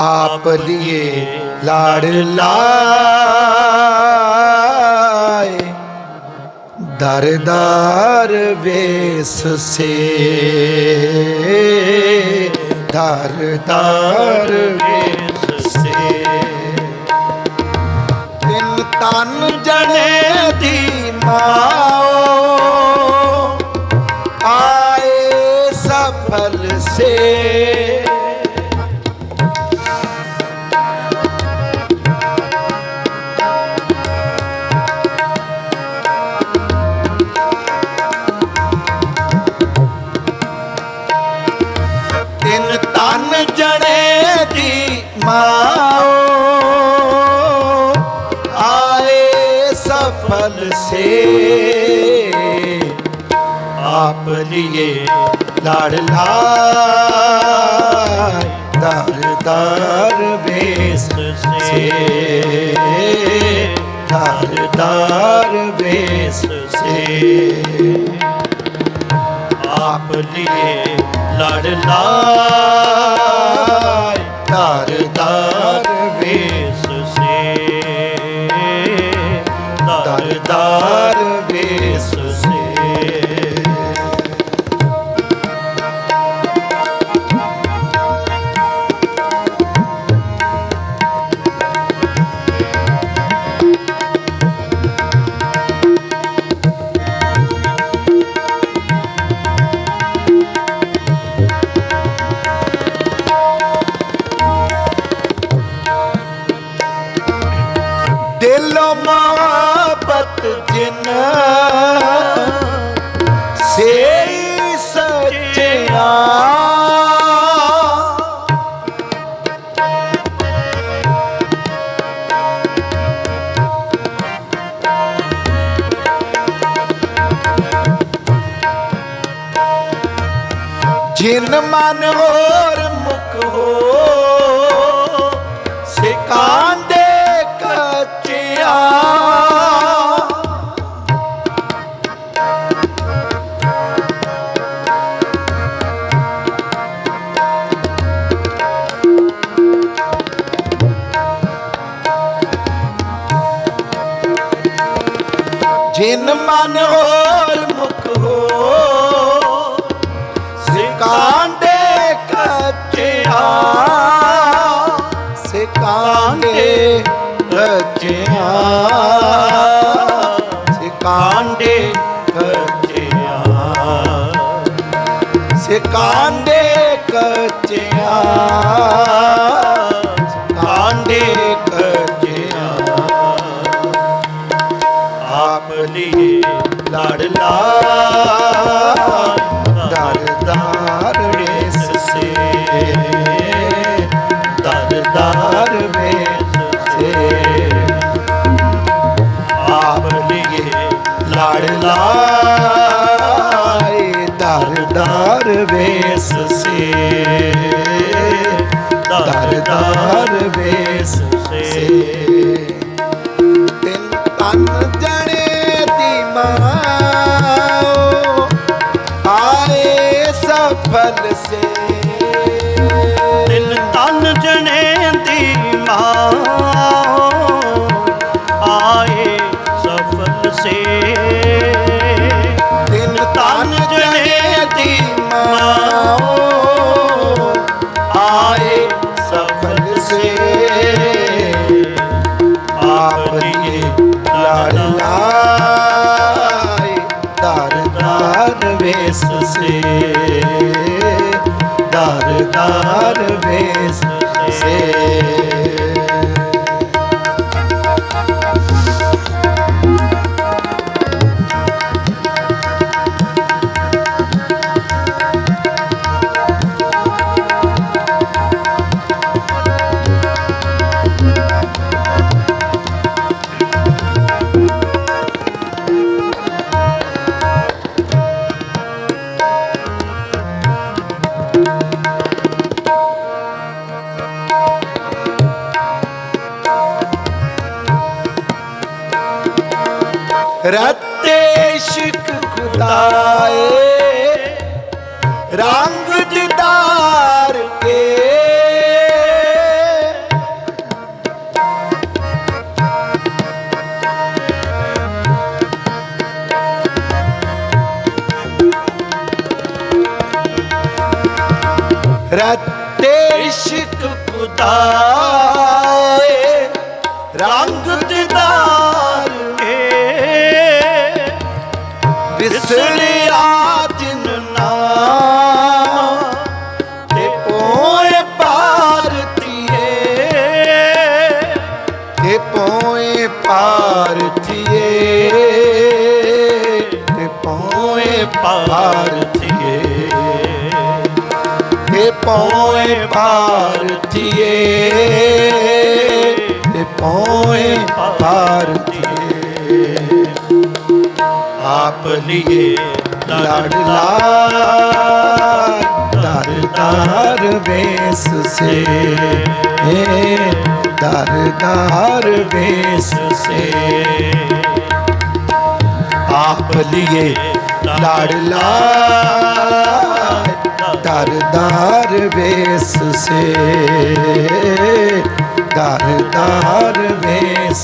ਆਪ ਲਿਏ ਲਾੜ ਲਾਏ। ਦਰਦਾਰ ਵੇਸ ਸੇ। ਦਰਦਾਰ ਵੇਸ ਸੇ। ਤਿੰਨ ਤਨ ਜਣੇ ਦੀ ਮਾਂ ਬਲੀਏ। ਲਾੜਲਾ ਦਾਰਦਾਰ ਵੇਸ ਸੇ। ਦਾਰਦਾਰ ਵੇਸ ਸੇ। ਆਪ ਲੀਏ ਲਾੜਲਾ ਦਾਰਦਾਰ ਮਨ ਹੋਰ ਮੁਖ ਹੋ। ਸਿਕਾਂਦੇ ਕਚਿਆ। ਜਿਨ ਮਨ ਹੋਰ ਖੱਜਿਆ ਸਿਕਾਂਡੇ ਖੱਜਿਆ ਸਿਕਾਂਡੇ ਕੱਚਿਆ ਕਾਰ ਬੇਸ ਰੰਗ ਦਿਦਾਰ ਕੇ। ਰਤੇ ਇਸ਼ਕ ਖੁਦਾ ਪੋਏ ਭਾਰਤੀਏ। ਤੇ ਪੋਏ ਭਾਰਤੀਏ। ਆਪ ਲਿਏ ਲੜ ਲਾਰ, ਦਰ ਦਰ ਵੇਸ ਸੇ। ਏ ਦਰ ਵੇਸ ਸੇ। ਆਪ ਲਿਏ ਲੜ ਲਾਰ ਦਰ ਦਰ ਵੇਸ ਸੇ। ਦਰ ਦਰ ਵੇਸ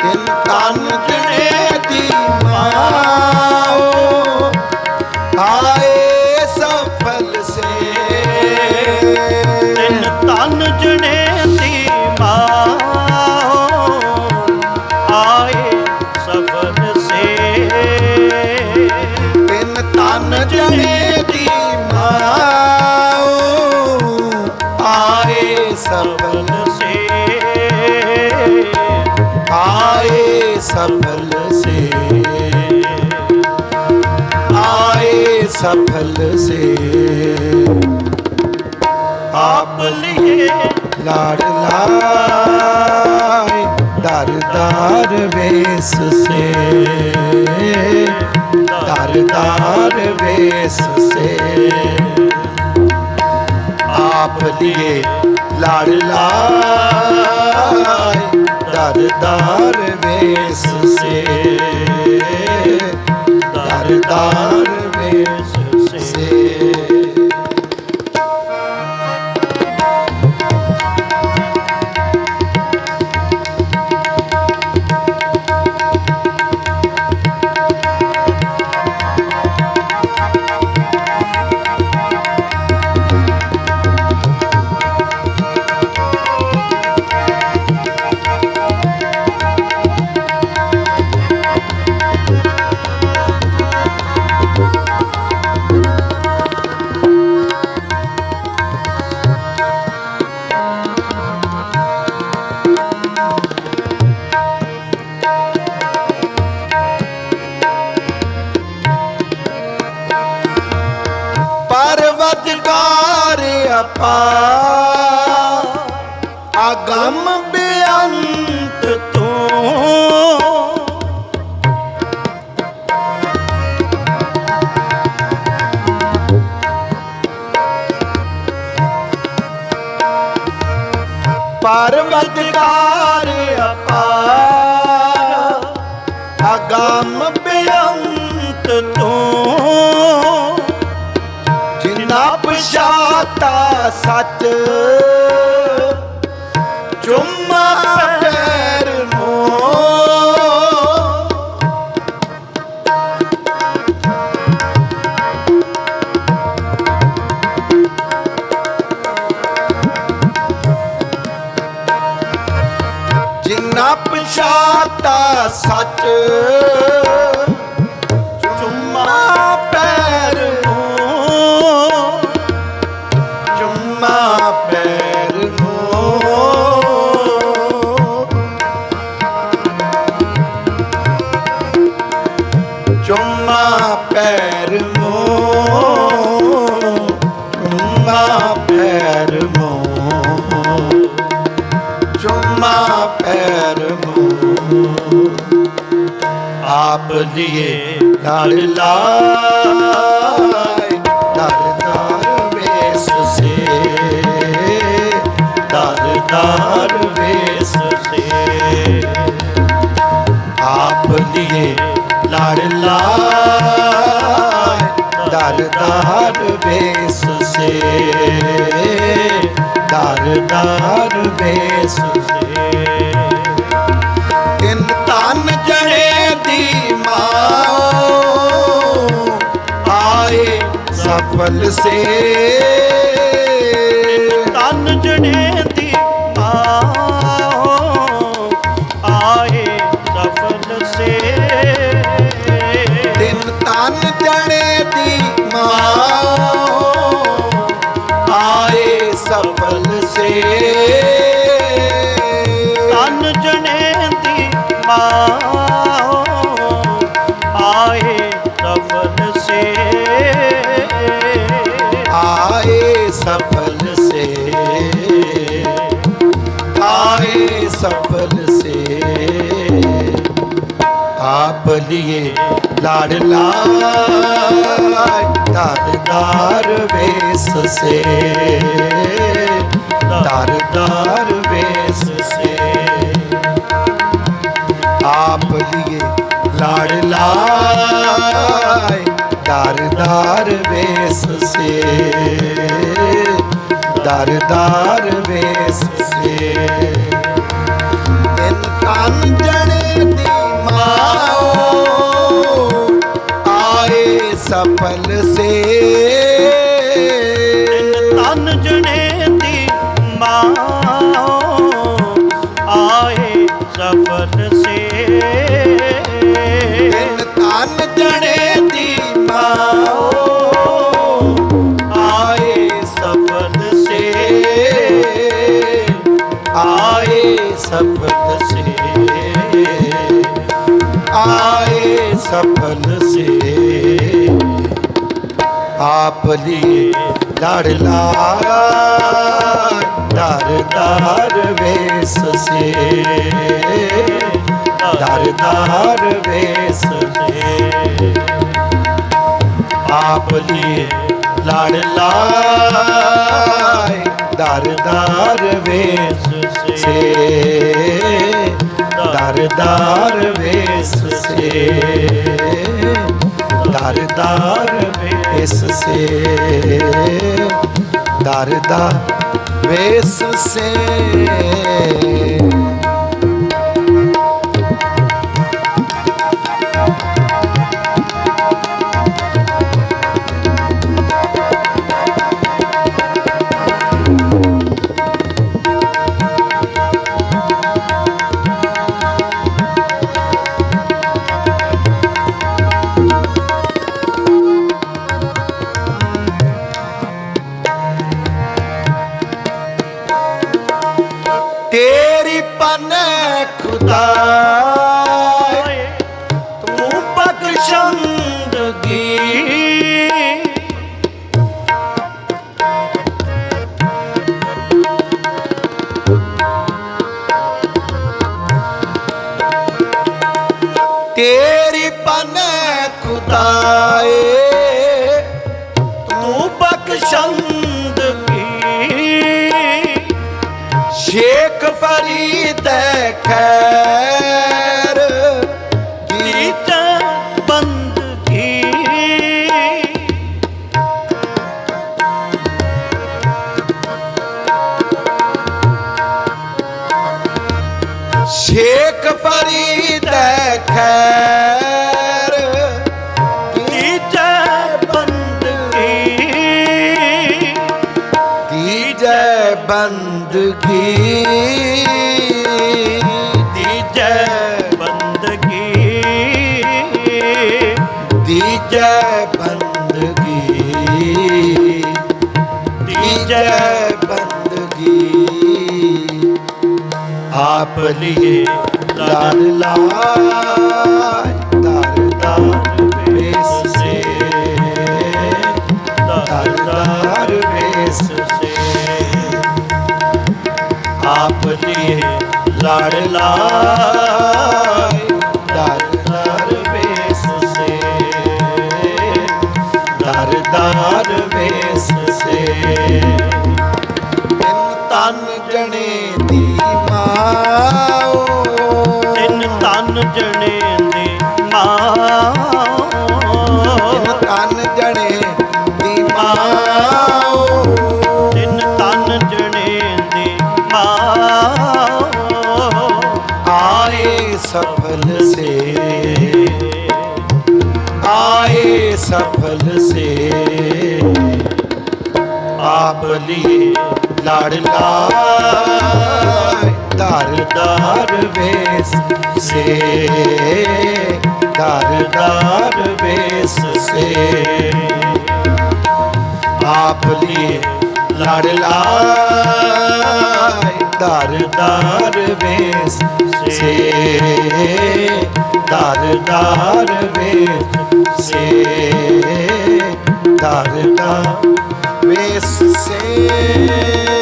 ਤਿੰਨ ਆਏ ਸਫਲ ਸੇ ਆਪ ਲਿਏ ਲਾੜ ਲਾਏ ਦਰ ਦਰ ਵੇਸ ਸੇ ਦਰ ਦਰ ਵੇਸ ਸੇ ਆਪ ਲਿਏ ਲਾੜ ਲਾਏ ਦਰ ਦਰ ਪਰਵਤਕਾਰ ਆਪਾ ਅਗੰਮ ਬੇਅੰਤ ਤੂੰ ਜਿਨਾ ਪਛਾਤਾ ਸੱਚ। ਚੁੰਮਾ ਸੱਚ। ਚੁੰਮਾ ਪੈਰ ਮੋ ਚੁੰਮਾ ਪੈਰ ਮੋ ਚੁੰਮਾ ਪੈਰ ਮੋ ਚੁੰਮਾ ਪੈਰ ਮੋ ਚੁੰਮਾ ਪੈਰ ਆਪ ਲਿਏ ਲੜ ਲਾਏ ਦਰ ਦਰ ਵੇਸ ਸੇ ਦਰ ਵੇਸ ਸੇ। ਆਪ ਲਿਏ ਲੜ ਲਾਏ ਦਰ ਵੇਸ ਸੇ ਦਰ ਵੇਸ ਤਿੰਨ ਤਨ ਜਣੇ ਦੀ ਮਾਂ ਆਏ ਸਫਲ ਸੇ। ਤਨ ਜਣੇ ਦੀ ਮਾਂ ਆਏ ਸਫਲ ਸੇ। ਦਿਨ ਤਨ ਜਣੇ ਦੀ ਮਾਂ ਆਏ ਸਫਲ ਸੇ। ਆਪ ਲਿਏ ਲਾੜ ਲਾਇ ਵੇਸ ਸੇ। ਦਾਰਦਾਰ ਵੇਸ ਸੇ। ਆਪ ਲਿਏ ਲਾਡਲਾ ਲਾਇ ਦਾਰਦਾਰ ਵੇਸ ਸੇ। ਦਾਰਦਾਰ ਵੇਸ ਸੇ। ਤਿੰਨ ਤਨ ਦੀ ਮਾਓ ਆਏ ਸਫਲ ਸੇ ਤਨ ਜਣੇ ਦੀ ਮਾਂ ਆਏ ਸਫਲ ਸੇ ਤਨ ਜਣੇ ਆਏ ਸਫਲ ਸੇ ਆਪ ਲਈ ਲੜ ਲਾ ਦਰਦਾਰ ਵੇਸ ਸੇ ਦਰਦਾਰ ਵੇਸ ਸੇ ਆਪ ਲਈ ਲੜ ਲਾਇ ਦਰਦਾਰ ਵੇਸ ਸੇ ਦਰਦਾਰ ਵੇਸ ਸੇ ਦਰਦਾਰ ਵੇਸ ਸੇ ਦਰਦਾ ਵੇਸ ਸੇ ਤੇਰੀ ਤੇਰੀ ਪਨ ਖੁਦਾਏ ਤੂੰ ਬਖਸ਼ੰਦਗੀ ਸ਼ੇਖ ਫਰੀਦ ਖੈਰ। ਗੀਤ ਦੀਤ ਬੰਦਗੀ ਸ਼ੇਖ ਫਰੀਦ ਖੈਰ। ਬੰਦਗੀ ਦੀਜੈ ਬੰਦਗੀ ਦੀਜੈ ਬੰਦਗੀ ਦੀਜੈ ਬੰਦਗੀ ਆਪ ਲਈ ਦਰ ਲਾਇ ਸਫਲ ਸੇ ਆਏ ਸਫਲ ਸੇ ਆਪ ਲਈ ਲੜ ਦਰ ਵੇਸ ਸੇ ਦਰ ਦਰ ਵੇਸ ਸੇ। ਆਪ ਲਈ ਲੜ ਲਾਇ ਦਰ ਦਰ ਵੇਸ ਸੇ। ਦਰ ਦਰ ਵੇਸ ਸੇ। ਦਰ ਦਰ ਵੇਸ ਸੇ।